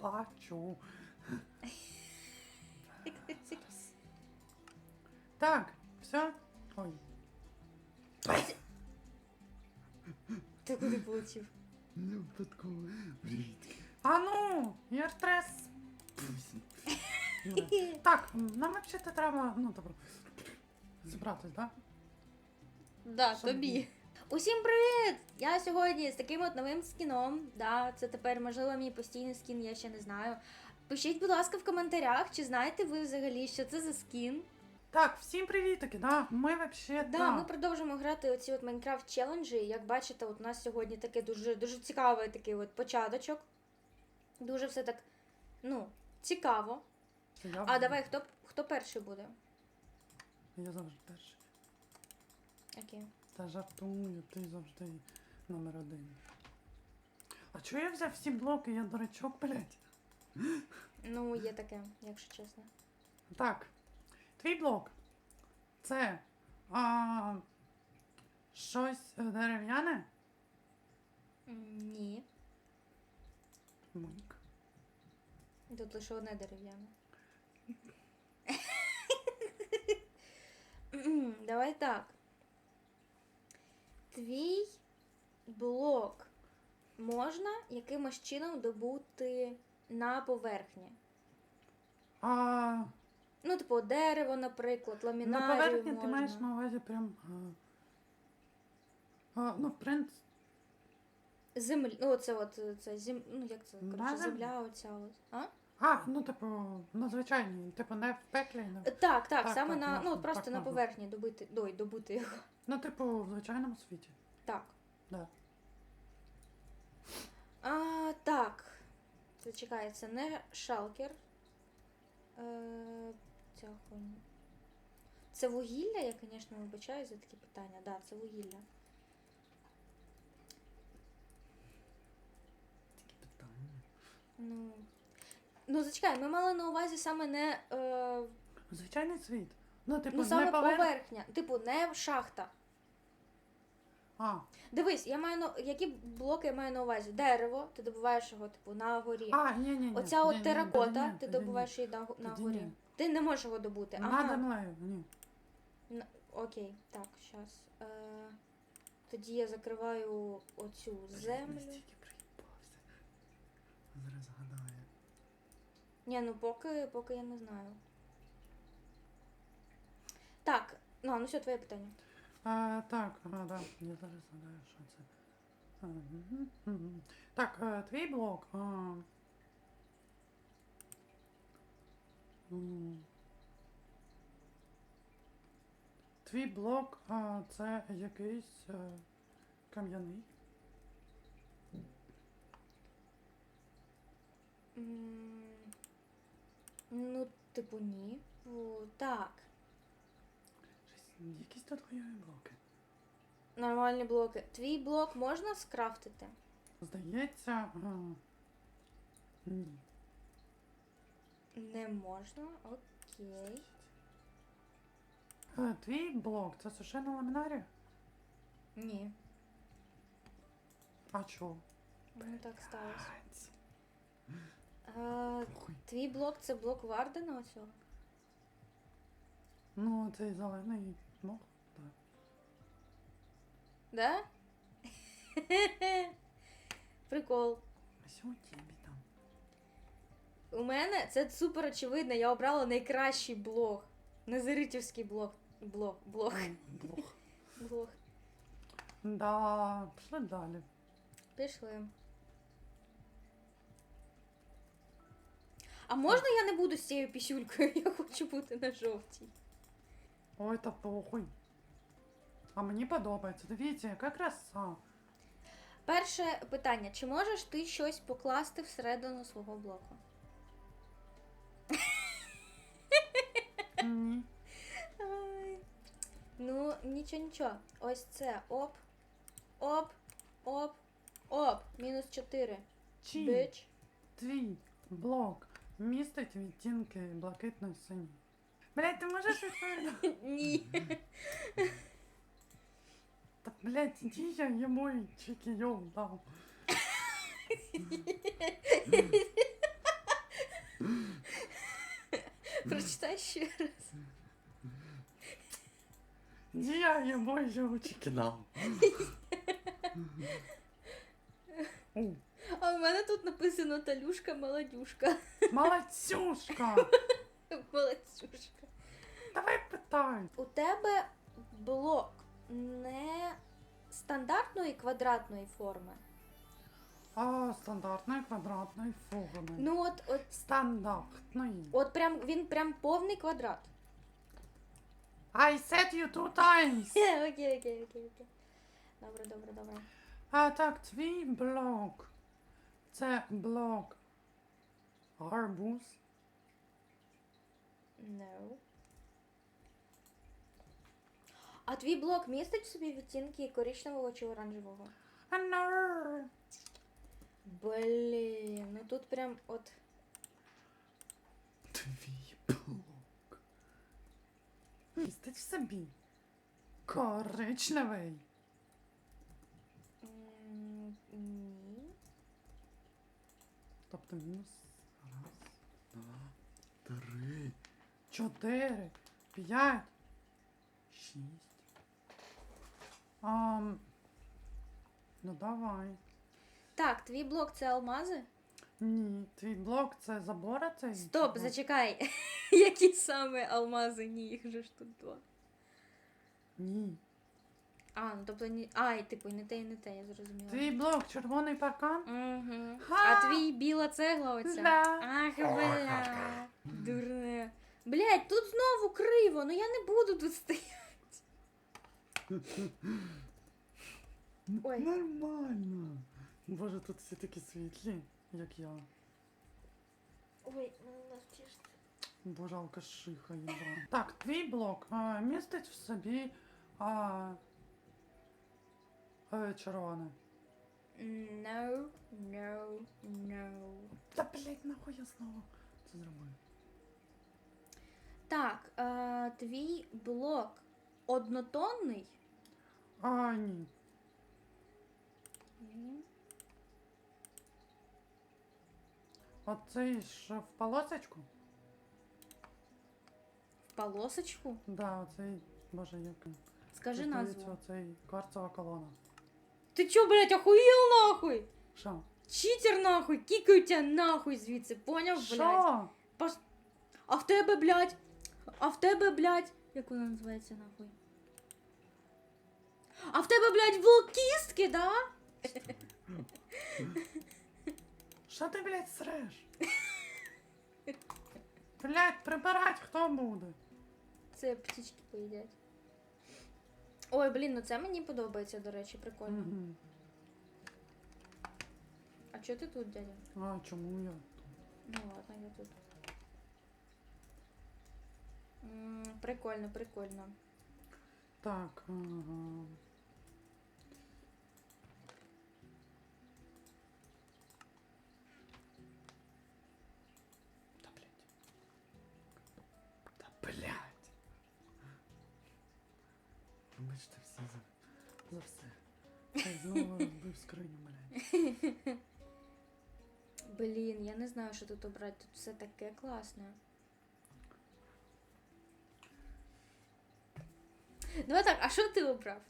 бачу. Так, все. Ой. Ти куди полетів? Не випадково. А ну, я стрес. Так, нам взагалі треба, ну добре. Зібратись, так? Да, Що тобі. Усім привіт! Я сьогодні з таким от новим скіном. Да, це тепер, можливо, мій постійний скін, я ще не знаю. Пишіть, будь ласка, в коментарях, чи знаєте ви взагалі, що це за скін. Так, всім привітики, да? Ми вообще, Да, ми продовжуємо грати оці от Майнкрафт челенджі. Як бачите, от у нас сьогодні таке дуже дуже цікавий такий от початочок. Дуже все так, ну, цікаво. Я, А давай, хто, хто перший буде? Я завжди перший. Окей. Та жартую, ти завжди номер один. А чого я взяв всі блоки, я дурачок, блядь? Ну, є таке, якщо чесно. Так, твій блок. Це а, щось дерев'яне? Ні. Мик. Тут лише одне дерев'яне. Давай так. Твій блок можна якимось чином добути на поверхні. А Ну, типу, дерево, наприклад, на ламінарію поверхні можна. ти маєш на увазі прям. А, а, ну, в принципі, Землі. Ну, оце от це зем... ну як це? На Коротше, земля оця от. А? а, ну, типу, на звичайній, типу, не в пеклі, не. Так, так, Так, саме так, на. можна, ну, от просто так на можна. поверхні добити. Дой, добути його. Ну, типу, в звичайному світі. Так. Да. А, так. Це чекає, це не шалкер. Е, хуйня. Це вугілля, я, звісно, вибачаю за такі питання. Так, да, це вугілля. Такі питання. Ну. Ну, зачекай, ми мали на увазі саме не. Е, Звичайний світ. Ну, типу, ну, не саме поверхня. Типу, не шахта. А, Дивись, я маю на які блоки я маю на увазі? Дерево, ти добуваєш його, типу, на горі. а, ні, ні, ні. Оця ні, от ні, теракота, ні, ти тоді добуваєш її на, на горі. ні. Ти не можеш його добути. Ні. Ага. Над землею, ні. Н- Окей, так, щас. Е, тоді я закриваю оцю землю. Настільки приїбався. Зараз згадаю. Ні, ну поки, поки я не знаю. Так, ну, ну все, твоє питання. А, так, а, да, я зараз згадаю, що це. А. Так, е, твій блок. А... Твій блок, а, це якийсь кам'яний. М, Ну, типу, ні. О, так. Якісь тут хуйові блоки. Нормальні блоки. Твій блок можна скрафтити? Здається, а, ні. Не можна. Окей. Е, Твій блок це сушена ламінарія? Ні. А чого? Ну так сталося. Аць, Е, твій блок це блок Вардена оцього? Ну, цей зелений мох, так. Да? Прикол. А у тебе там? У мене це супер очевидно, я обрала найкращий блог. Назаритівський блог. Блог. Блог. М, Блох. Блог. Да, пішли далі. Пішли. А можна я не буду з цією пісюлькою? Я хочу бути на жовтій. Ой, та похуй. А мені подобається. Дивіться, яка краса. Перше питання: чи можеш ти щось покласти всередину свого блоку? Ні. Ай. Ну, нічого, нічого. Ось це. Оп. Оп. Оп. Оп. Мінус 4. Чи Бич. твій блок містить відтінки блакитної сині? Блять, ты можешь відповідати? Нет. Та блять, іди я йому і ем дам. Прочитай еще раз. Іди я йому його чеки дам. А у меня тут написано Талюшка-молодюшка. Молодюшка. Молодюшка. Давай питай. У тебе блок не стандартної квадратної форми. А, стандартної квадратної форми. Ну от, от, Стандартної. от прям він прям повний квадрат. I said you two times. Окей, окей, окей, окей. Добре, добре, добре. А так, твій блок. Це блок. Гарбуз. No. А твій блок містить в собі відтінки коричневого чи оранжевого? No. Блін, ну тут прям от. Твій блок. Містить в собі. Коричневий. м, Ні. Тобто мінус. Раз, два, три, чотири, п'ять, шість. Ам, ну давай. Так, твій блок це алмази? Ні, твій блок це забора цей? Стоп, Чи зачекай. Які саме алмази? Ні, їх же ж тут два. Ні. А, ну тобто ні. А, і типу, і не те, і не те, я зрозуміла. Твій блок червоний паркан? Угу. Ха! А твій біла цегла оця. Да. Ах, бля. Дурне. Блять, тут знову криво, ну я не буду тут стояти. Ой. Нормально. Боже, тут всі такі світлі, як я. Ой, ну навтіште. Боже, алкашиха їба. Так, твій блок а, містить в собі а, е, червоне. No, no, no. Та блять, нахуй я знову це зробив. Так, е, твій блок однотонний. А, ні. Ні. Оцей ж в полосочку? В полосочку. Да, оцей, боже, як. він? Скажи Як назву. здається, Оцей кварцова колона. Ти чо, блядь, охуєл нахуй? Що? Читер нахуй, кікаю тебя нахуй звідси, поняв, блядь? Що? Паш... А в тебе, блядь, а в тебе, блядь, як вона називається нахуй? А в тебе, блядь, блокістки, да? Що ти, блядь, среш? Блядь, прибирать хто буде? Це птички поїдять. Ой, блін, ну це мені подобається, до речі, прикольно. Угу. А чого ти тут, дядя? А чому я? Ну ладно, я тут. М, прикольно, прикольно. Так, ага. Да, блядь. Да, блядь. Вибачте всі за, за все. Я знову розбив скриню, блядь. Блін, я не знаю, що тут обрати. Тут все таке класне. Давай так, а що ти обрав?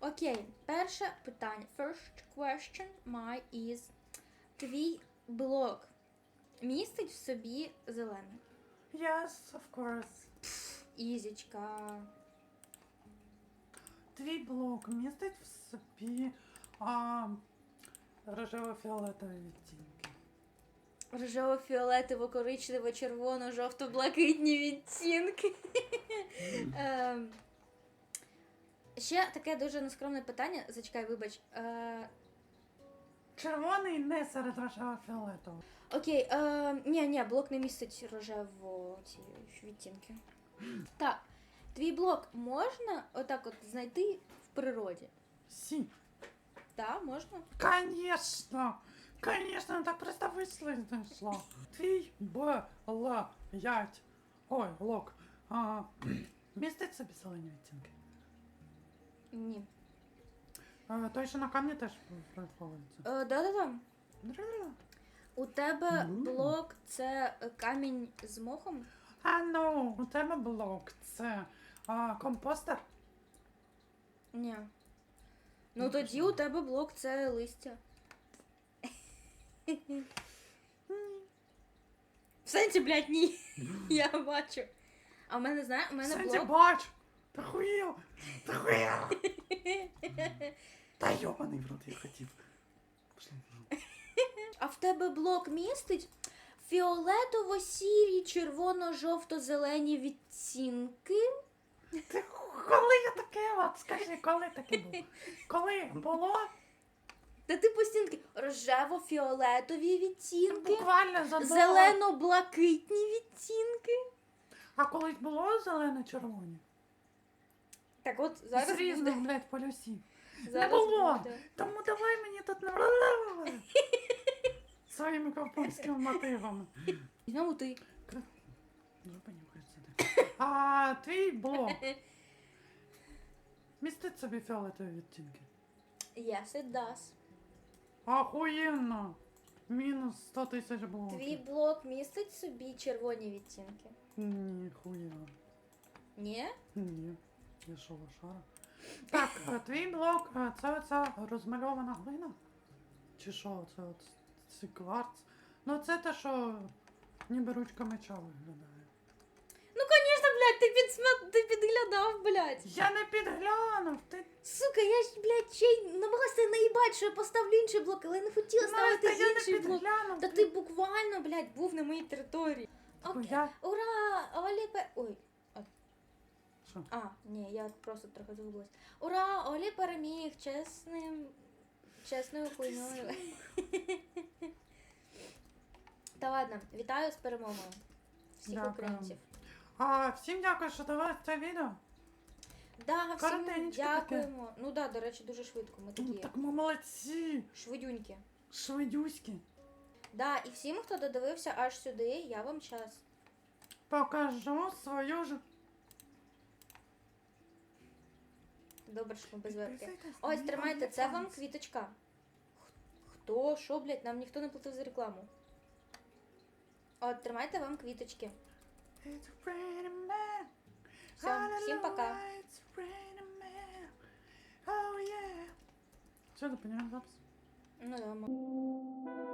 Окей, перше питання. First question my is. Твій блок містить в собі зелений. Yes, of course. Ізічка. Твій блок містить в собі а, рожево-фіолетові відтінки. Рожево, фіолетово, коричнево, червоно, жовто-блакитні відтінки. Ем, Ще таке дуже нескромне питання. Зачекай, вибач. Е, Червоний не серед рожево-фіолетового. Окей, е, ні, ні, блок не містить рожево ці відтінки. Так, твій блок можна отак от знайти в природі? Сі. Так, можна? Конечно! Конечно, так просто висловити знайшла. Твій блять. Ой, лок. А, містить собі зелені відтінки. Ні. А, той, що на камні теж приховується. Е, да-да-да. У тебе блок це камінь з мохом? А ну, у тебе блок. Це а, компостер. Ні. Ну Ну, тоді що? у тебе блок це листя. В сенсі, блядь, ні. Я бачу. А в мене, знає, у мене Сенсі блок. бач! Та хуєл! Та хуєл! Та йобаний в рот я хотів. А в тебе блок містить фіолетово-сірі, червоно-жовто-зелені відтінки. Ти коли я таке от? Скажи, коли таке було? Коли було Та ти постінки рожево-фіолетові відтінки, буквально за зелено-блакитні відтінки. А колись було зелено-червоні? Так от З зараз різних, буде. блядь, полюсів. Зараз було. буде. Тому давай мені тут на своїми ковбойськими мотивами. Знову ти. Зупинюхай сюди. А твій блок. Містить собі фіолетові відтінки. Yes, it does. Ахуєнно. Мінус 100 тисяч блоків. Твій блок містить собі червоні відтінки. Ні, хуя. Ні? Ні. Я що, лошара? Так, а твій блок, а, це оця розмальована глина? Чи що, це от цей кварц? Ну це те, що ніби ручка меча виглядає. Ну, звісно, блядь, ти підсма... ти підглядав, блядь. Я не підглянув, ти Сука, я ж, блядь, ще й намагалася наїбать, що я поставлю інший блок, але я не хотіла ставити Настя, я не інший блок. підглянув. Та ти буквально, блядь, був на моїй території. Окей. Я... Ура! Олі. Ой. Що? А, ні, я просто трохи загубилась. Ура! Олі переміг чесним. Чесною хуйною. Та ладно, вітаю з перемогою. Всіх Дякую. українців. А, всім дякую, що дивились це відео. Да, всім Коротенько таке. дякуємо. Ну да, до речі, дуже швидко. Ми такі Так ми молодці. швидюнькі. Швидюськи. Да, і всім, хто додивився аж сюди, я вам час. Покажу свою ж. Добре, що ми без вебки. Ось, тримайте, це вам квіточка. Хто? Що, блядь, нам ніхто не платив за рекламу. От, тримайте вам квіточки. Все, всім пока. Raining man. Oh. Все, запис. Ну, да,